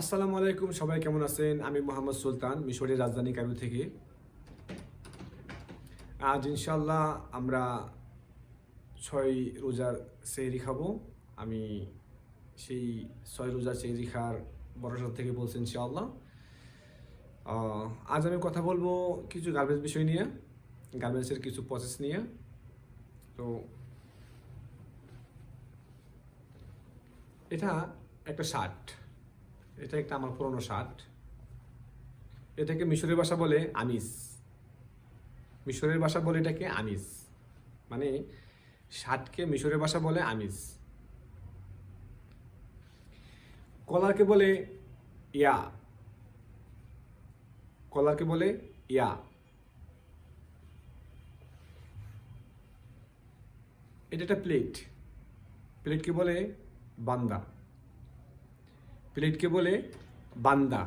আসসালামু আলাইকুম, সবাই কেমন আছেন? আমি মোহাম্মদ সুলতান, মিশরের রাজধানী কায়রো থেকে। আজ ইনশাল্লাহ আমরা ছয় রোজার সেহরি খাব। আমি সেই ছয় রোজার সেহরি খাওয়ার বড়সার থেকে বলছি ইনশাআল্লাহ। আজ আমি কথা বলব কিছু গার্বেজ বিষয় নিয়ে, গার্বেজের কিছু প্রসেস নিয়ে। তো এটা একটা শার্ট। এটা একটা আমার পুরনো শার্ট। এটাকে মিশরের ভাষা বলে আমিস। মিশরের ভাষা বলে এটাকে আমিস। মানে শার্টকে মিশরের ভাষা বলে আমিস। কলারকে বলে ইয়া। কলারকে বলে ইয়া। এটা একটা প্লেট। প্লেটকে বলে বান্দা। প্লেটকে বলে বান্দা।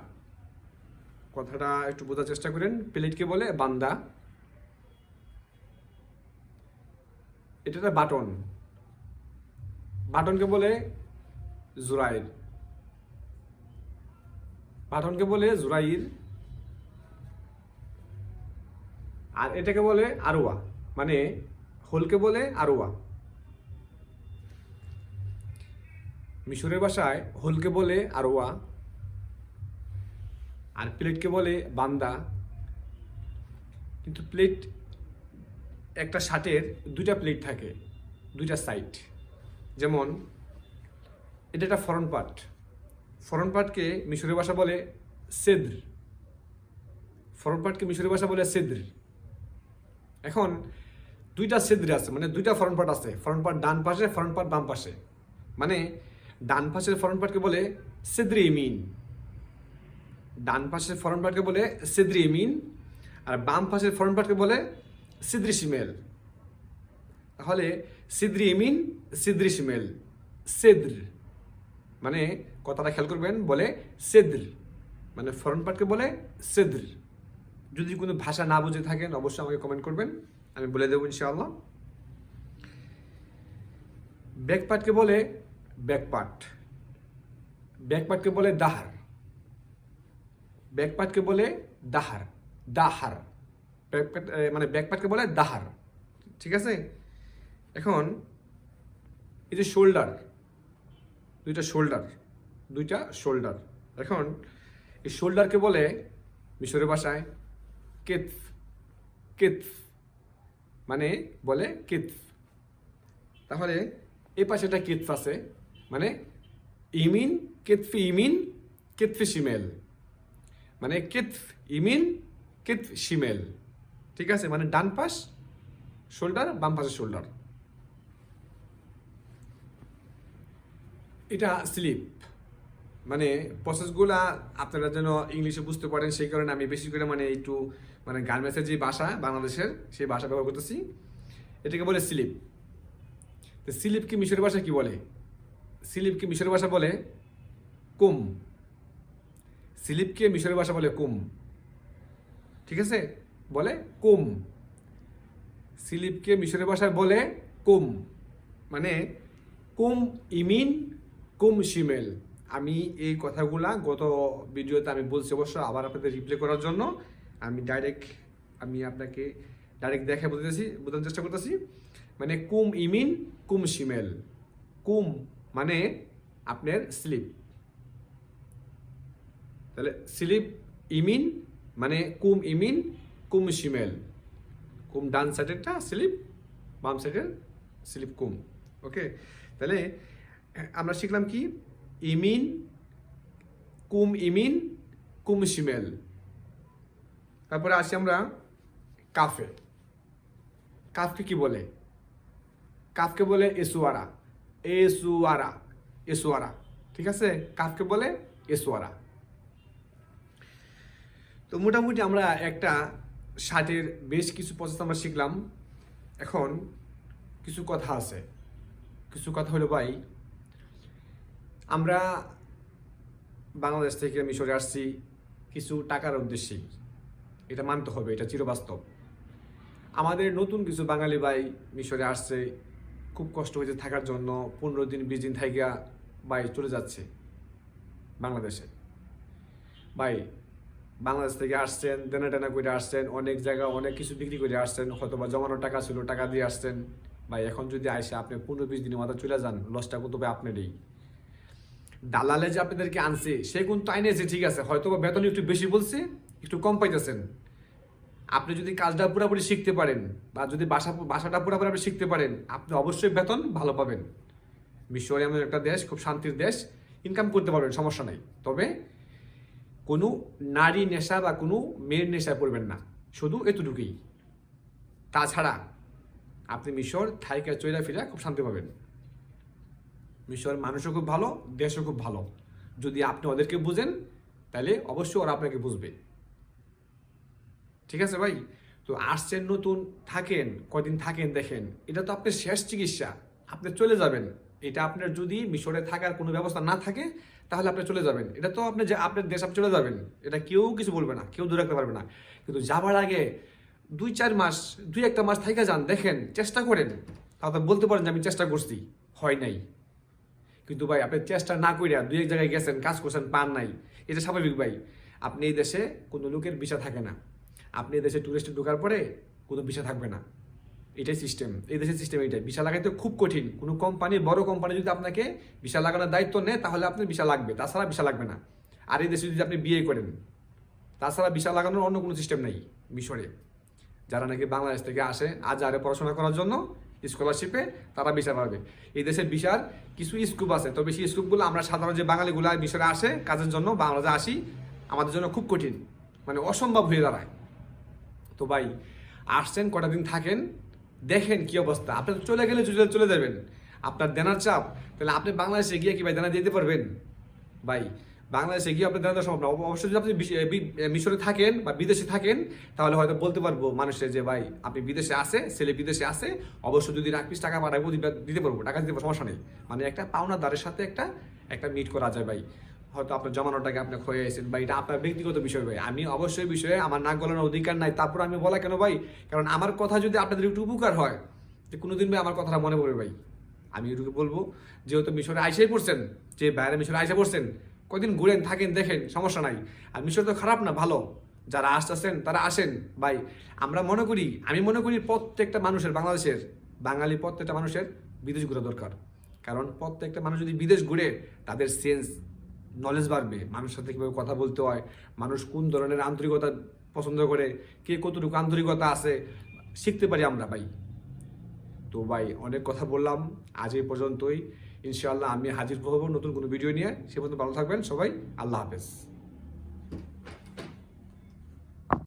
কথাটা একটু বোঝার চেষ্টা করেন। প্লেটকে বলে বান্দা। এটা বাটন। বাটনকে বলে জুরাইর। বাটনকে বলে জুরাইর। আর এটাকে বলে আরোয়া মানে হোলকে বলে আরোয়া মিশরের ভাষায় হোলকে বলে আরোয়া, আর প্লেটকে বলে বান্দা। কিন্তু প্লেট একটা শার্টের দুইটা প্লেট থাকে, দুইটা সাইড। যেমন, এটা একটা ফরন পার্ট। ফরন পার্টকে মিশরের ভাষা বলে সেদ্র। ফরন পার্টকে মিশরের ভাষা বলে সেদ্র। এখন, দুইটা সেদ্র আছে মানে দুইটা ফরন পার্ট আছে। ফরন পার্ট ডান পাশে, ফরন পার্ট বাম পাশে। মানে ডান পাশের ফরন পার্টকে বলে সেদ্রি ইমিন ডান পাশের ফরন পার্টকে বলে সেদ্রি ইমিন আর বাম পাশের ফরন পার্টকে বলে সিদ্রি শিমেল তাহলে সিদ্রি ইমিন সিদ্রি শিমেল সেদ্র মানে কথাটা খেয়াল করবেন, বলে সেদ্র মানে ফরন পার্টকে বলে সেদ্র। যদি কোনো ভাষা না বুঝে থাকেন, অবশ্যই আমাকে কমেন্ট করবেন, আমি বলে দেবো ইনশাআল্লাহ। ব্যাক পার্টকে বলে ব্যাকপাট ব্যাকপাটকে বলে দাহার। ব্যাকপাটকে বলে দাহার। দাহার। ব্যাকপাট এ, মানে ব্যাকপাটকে বলে দাহার। ঠিক আছে? এখন এই যে শোল্ডার দুইটা শোল্ডার দুইটা শোল্ডার। এখন এই শোল্ডারকে বলে মিশরের ভাষায় কেতফ কেতফ মানে বলে কেতফ তাহলে এ পাশে একটা কেতফ আছে। মানে ইমিন, কেতফি ইমিন, কেতফি শিমেল। মানে কেতফ ইমিন, কেতফ শিমেল। ঠিক আছে? মানে ডান পাশ শোল্ডার, বাম পাশে শোল্ডার। এটা স্লিপ। মানে প্রসেসগুলা আপনারা যেন ইংলিশে বুঝতে পারেন, সেই কারণে আমি বেশি করে মানে একটু মানে গান গার্মেন্টসের যে ভাষা, বাংলাদেশের সেই ভাষা ব্যবহার করতেছি। এটাকে বলে স্লিপ। তো সিলিপকে মিশরের ভাষা কি বলে? সিলিপকে মিশরের ভাষা বলে কুম। সিলিপকে মিশরের ভাষা বলে কুম। ঠিক আছে? বলে কুম। সিলিপকে মিশরের ভাষায় বলে কুম। মানে কুম ইমিন কুম শিমেল। আমি এই কথাগুলা গত ভিডিওতে আমি বলছি অবশ্য, আবার আপনাদের রিপ্লে করার জন্য। আমি ডাইরেক্ট আমি আপনাকে ডাইরেক্ট দেখে বলতেছি, বোঝানোর চেষ্টা করতেছি। মানে কুম ইমিন কুম শিমেল। কুম মানে আপনার স্লিপ। তাহলে স্লিপ ইমিন মানে কুম ইমিন, কুম শিমেল। কুম ডান সাইডেরটা স্লিপ, বাম সাইডের স্লিপ কুম। ওকে? তাহলে, আমরা শিখলাম কি? ইমিন, কুম ইমিন, কুম শিমেল। তারপরে আসি আমরা কাফে। কাফকে কি বলে? কাফকে বলে এসুয়ারা এসুয়ারা এসুয়ারা ঠিক আছে? কাফকে বলে? এসুয়ারা তো মোটামুটি আমরা একটা শার্টের বেশ কিছু প্রসেস আমরা শিখলাম। এখন কিছু কথা আছে। কিছু কথা হলো ভাই, আমরা বাংলাদেশ থেকে মিশরে আসছি কিছু টাকার উদ্দেশ্যেই এটা মানতে হবে, এটা চিরবাস্তব। আমাদের নতুন কিছু বাঙালি ভাই মিশরে আসছে খুব কষ্ট হয়েছে থাকার জন্য পনেরো দিন বিশ দিন থাইকা ভাই চলে যাচ্ছে বাংলাদেশে। ভাই, বাংলাদেশ থেকে আসছেন, দেনা টেনা করে আসছেন, অনেক জায়গা, অনেক কিছু বিক্রি করে আসছেন হয়তো বা জমানোর টাকা ছিল, টাকা দিয়ে আসছেন। ভাই, এখন যদি আসে, আপনি পনেরো বিশ দিনের মাথা চলে যান লসটা কিন্তু ভাই আপনারই। দালালে যে আপনাদেরকে আনছে, সে কিন্তু আইনেছে ঠিক আছে হয়তো বা বেতন একটু বেশি বলছে, একটু কম পাইতেছেন। আপনি যদি কাজটা পুরোপুরি শিখতে পারেন বা যদি বাসা বাসাটা পুরোপুরি আপনি শিখতে পারেন, আপনি অবশ্যই বেতন ভালো পাবেন। মিশর এমন একটা দেশ, খুব শান্তির দেশ ইনকাম করতে পারবেন, সমস্যা নাই। তবে কোনো নারী নেশা বা কোনো মেয়ের নেশায় পড়বেন না, শুধু এতটুকুই। তাছাড়া আপনি মিশর, থাইকে চৈরা ফিরা খুব শান্তি পাবেন। মিশর মানুষও খুব ভালো, দেশও খুব ভালো। যদি আপনি ওদেরকে বুঝেন, তাহলে অবশ্যই ওরা আপনাকে বুঝবে। ঠিক আছে ভাই? তো আসছেন নতুন, থাকেন কদিন থাকেন দেখেন। এটা তো আপনার শেষ চিকিৎসা, আপনি চলে যাবেন। এটা আপনার যদি মিশরে থাকার কোনো ব্যবস্থা না থাকে, তাহলে আপনি চলে যাবেন। এটা তো আপনি যে আপনার দেশ আপনি চলে যাবেন। এটা কেউ কিছু বলবে না, কেউ দূরে রাখতে পারবে না। কিন্তু যাবার আগে দুই চার মাস, দুই একটা মাস থেকে যান, দেখেন, চেষ্টা করেন। তাহলে বলতে পারেন যে আমি চেষ্টা করছি, হয় নাই। কিন্তু ভাই, আপনি চেষ্টা না করিয়া দুই এক জায়গায় গেছেন, কাজ করছেন, পান নাই। এটা স্বাভাবিক ভাই। আপনি এই দেশে কোনো লোকের ভিসা থাকে না। আপনি এই দেশে টুরিস্টে ঢোকার পরে কোনো ভিসা থাকবে না। এটাই সিস্টেম এই দেশের সিস্টেম এটাই ভিসা লাগাইতে খুব কঠিন। কোনো কোম্পানি বড় কোম্পানি যদি আপনাকে ভিসা লাগানোর দায়িত্ব নেয়, তাহলে আপনার ভিসা লাগবে। তাছাড়া ভিসা লাগবে না। আর এই দেশে যদি আপনি বিয়ে করেন, তাছাড়া ভিসা লাগানোর অন্য কোনো সিস্টেম নেই মিশরে। যারা নাকি বাংলাদেশ থেকে আসে আজারে পড়াশোনা করার জন্য স্কলারশিপে তারা ভিসা পাবে। এই দেশের ভিসার কিছু স্কুপ আছে। তবে সেই স্কুপগুলো আমরা সাধারণ যে বাঙালিগুলো মিশরে আসে, কাজের জন্য বাংলাদেশে আসি, আমাদের জন্য খুব কঠিন। মানে অসম্ভব হয়ে দাঁড়ায়। তো ভাই, আসছেন, কটা দিন থাকেন, দেখেন কি অবস্থা। আপনি চলে গেলে চলে যাবেন। আপনার দেনার চাপ, তাহলে আপনি বাংলাদেশে গিয়ে কি ভাই দেনা দিতে পারবেন? ভাই, বাংলাদেশে গিয়ে আপনি দেনা সম্ভব না। অবশ্যই যদি আপনি মিশরে থাকেন বা বিদেশে থাকেন, তাহলে হয়তো বলতে পারব মানুষের যে, ভাই, আপনি বিদেশে আসে ছেলে বিদেশে আসে অবশ্যই যদি এক পিস টাকা পাঠাবো দিতে পারব। টাকা দিতে পারব, সমস্যা নেই। মানে একটা পাওনাদারের সাথে একটা একটা মিট করা যায় ভাই। হয়তো আপনার জমানোর টাকা আপনি ক্ষয়ে গেছেন বা এটা আপনার ব্যক্তিগত বিষয় ভাই। আমি অবশ্যই বিষয়ে আমার নাক গলানোর অধিকার নাই। তারপর আমি বলা কেন ভাই? কারণ আমার কথা যদি আপনাদের একটু উপকার হয়, যে কোনোদিন ভাই আমার কথাটা মনে পড়বে ভাই। আমি এটুকু বলব, যেহেতু মিশরে আইসাই পড়ছেন, যে বাইরে মিশরে আইসা পড়ছেন, কদিন ঘুরেন, থাকেন, দেখেন, সমস্যা নাই। আর মিশর তো খারাপ না, ভালো। যারা আসতেছেন, তারা আসেন। ভাই, আমরা মনে করি, আমি মনে করি প্রত্যেকটা মানুষের, বাংলাদেশের, বাঙালি প্রত্যেকটা মানুষের বিদেশ ঘোরা দরকার। কারণ প্রত্যেকটা মানুষ যদি বিদেশ ঘুরে, তাদের সেন্স নলেজ বাড়বে, মানুষের সাথে কীভাবে কথা বলতে হয়, মানুষ কোন ধরনের আন্তরিকতা পছন্দ করে, কে কতটুকু আন্তরিকতা আছে, শিখতে পারি আমরা ভাই। তো ভাই, অনেক কথা বললাম, আজ এই পর্যন্তই। ইনশাআল্লাহ আমি হাজির হব নতুন কোনো ভিডিও নিয়ে। সে পর্যন্ত ভালো থাকবেন সবাই, আল্লাহ হাফেজ।